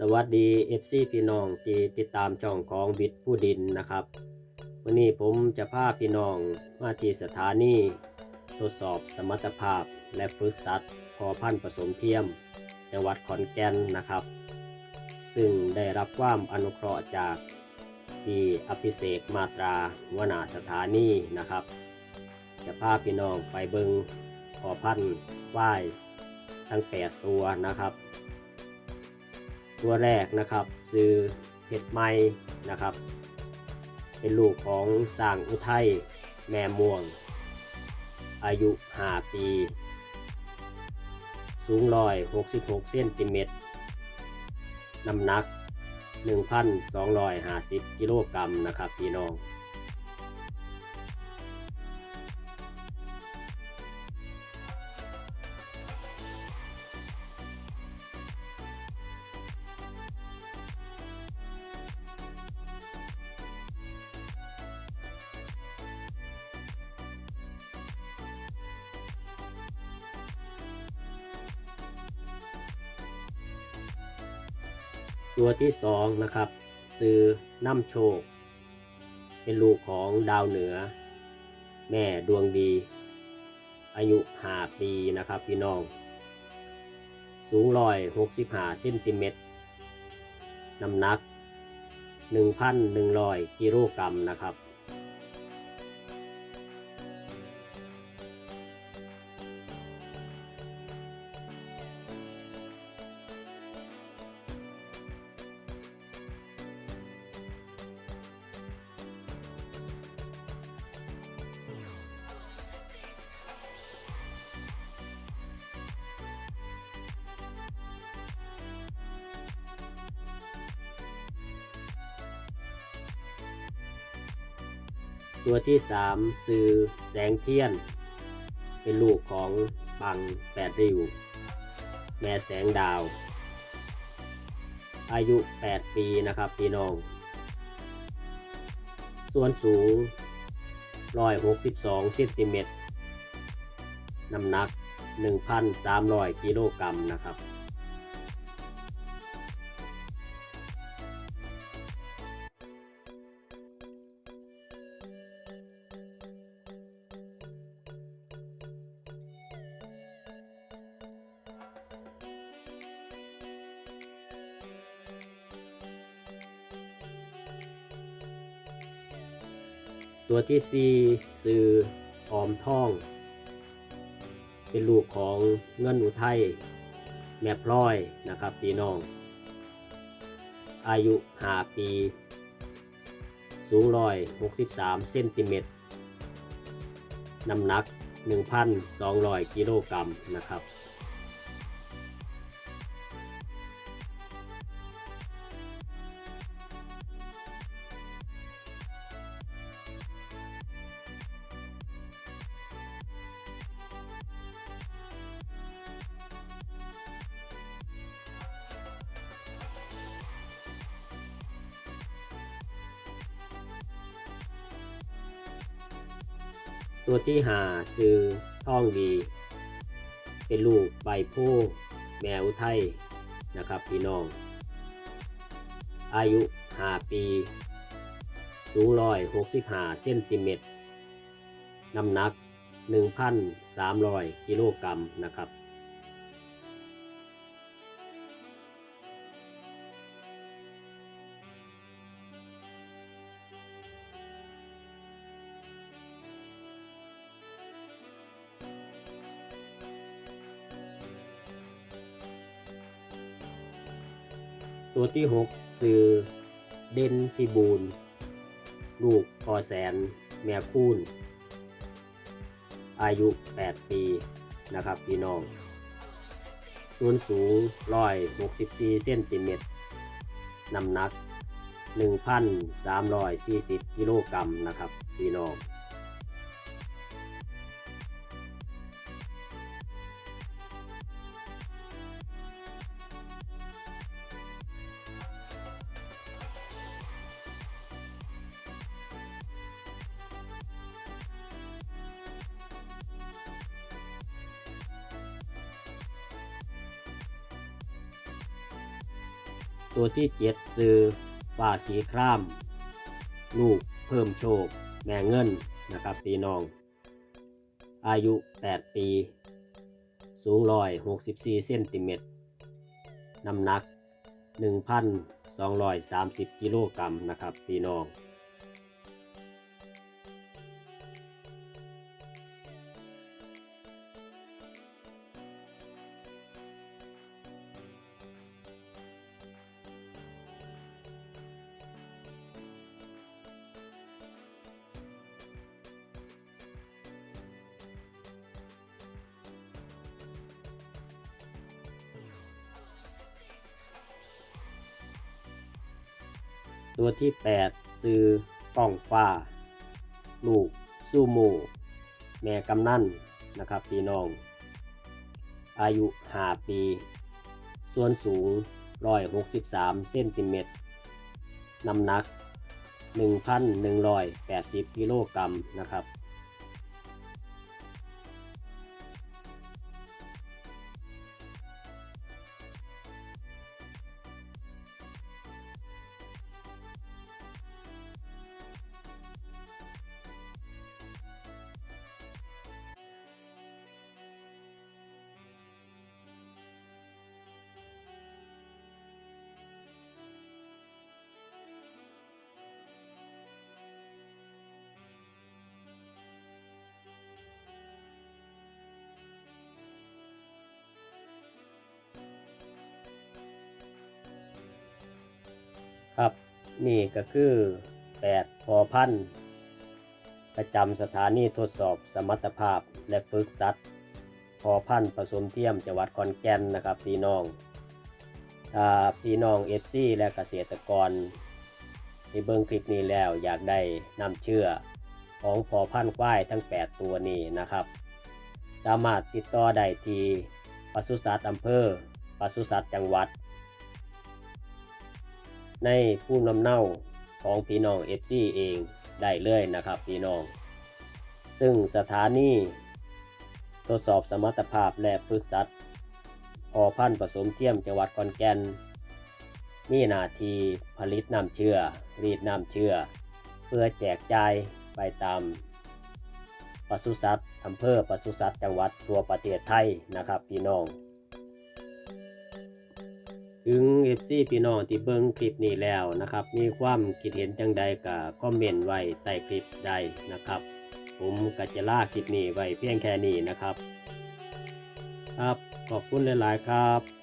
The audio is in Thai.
สวัสดี FC พี่น้องที่ติดตามช่องของวิทย์ผู้ดินนะครับ วันนี้ผมจะพาพี่น้องมาที่สถานีทดสอบสมรรถภาพและฝึกสัตว์พอพันธ์ผสมเทียม จังหวัดขอนแก่นนะครับ ซึ่งได้รับความอนุเคราะห์จากที่อภิเษกมาตราวนาสถานีนะครับ จะพาพี่น้องไปเบิงพอพันธุ์ว่ายทั้ง 8 ตัวนะครับ ตัวแรกนะครับคือเห็ดไม้นะครับ เป็นลูกของสร้างอุทัยแม่ม่วง อายุ 5 ปี สูงลอย 66เซนติเมตรน้ำหนัก 1,250 กิโลกรัมนะครับพี่น้อง ตัวที่สองนะครับซือน้ำโชค เป็นลูกของดาวเหนือ แม่ดวงดี อายุหาปีนะครับพี่น้อง สูงร้อย65เซนติเมตรน้ำหนัก 1,100กิโลกรัมนะครับ ตัวที่สามคือแสงเทียน เป็นลูกของปังแปดริ้วแม่แสงดาว อายุ 8 ปีนะครับพี่น้อง ส่วนสูง 162เซนติเมตรน้ำหนัก 1,300 กิโลกรัมนะครับ ตัวที่สี่คือออมท่อง เป็นลูกของเงินอุทัยแม่พลอยนะครับพี่น้อง อายุ 5 ปี สูงร้อย63เซนติเมตรน้ำหนัก 1,200 กิโลกรัมนะครับ ตัวที่หาซื้อท่องดี เป็นลูกใบโพธิ์แมวไทยนะครับพี่น้อง อายุ5ปี สูงร้อยหเซนติเมตรน้ำหนัก 1,300 กิโลกรัมนะครับ ตัวที่6คือเด่นพิบูลลูกพอแสน แม่คูนอายุ 8 ปีนะครับพี่น้อง ส่วนสูง 164เซนติเมตรน้ำหนัก 1,340 กิโลกรัมนะครับพี่น้อง ตัวที่เจ็ดซื้อป่าสีคราม ลูกเพิ่มโชค แม่เงินนะครับพี่น้อง อายุ 8 ปี สูงร้อย64เซนติเมตรน้ำหนัก 1,230 กิโลกรัมนะครับพี่น้อง ตัวที่ 8 ซื้อกล้องฟ้า ลูกซูโมูแม่กำนันนะครับพี่น้อง อายุ 5 ปี ส่วนสูง 163 เซนติเมตร น้ำหนัก 1,180 กิโลกรัมนะครับ ครับนี่ก็คือ 8 พอพันประจำสถานีทดสอบสมรรถภาพและฝึกสัตว์พอพันผสมเทียมจังหวัดขอนแก่นนะครับพี่น้องถ้าพี่น้องเอฟซีและเกษตรกรที่เบิ่งคลิปนี้แล้วอยากได้นำเชื่อของพอพันควายทั้ง 8 ตัวนี้นะครับ สามารถติดต่อได้ที่ปศุสัตว์อำเภอปศุสัตว์จังหวัด ในผู้นำเน่าของพี่น้อง FC เองได้เลยนะครับพี่น้อง ซึ่งสถานีทดสอบสมรรถภาพและฝึกสัตว์พอพันผสมเทียมจังหวัดขอนแก่น มีหน้าที่ผลิตน้ำเชื่อ รีดน้ำเชื่อ เพื่อแจกจ่ายไปตามปศุสัตว์อำเภอปศุสัตว์จังหวัดทั่วประเทศไทยนะครับพี่น้อง ถึง FC พี่น้องที่เบิ่งคลิปนี้แล้วนะครับ มีความคิดเห็นจังใดก็คอมเมนต์ไว้ใต้คลิปใดนะครับ ผมก็จะลาคลิปนี้ไว้เพียงแค่นี้นะครับ ครับ ขอบคุณหลาย ๆ ครับ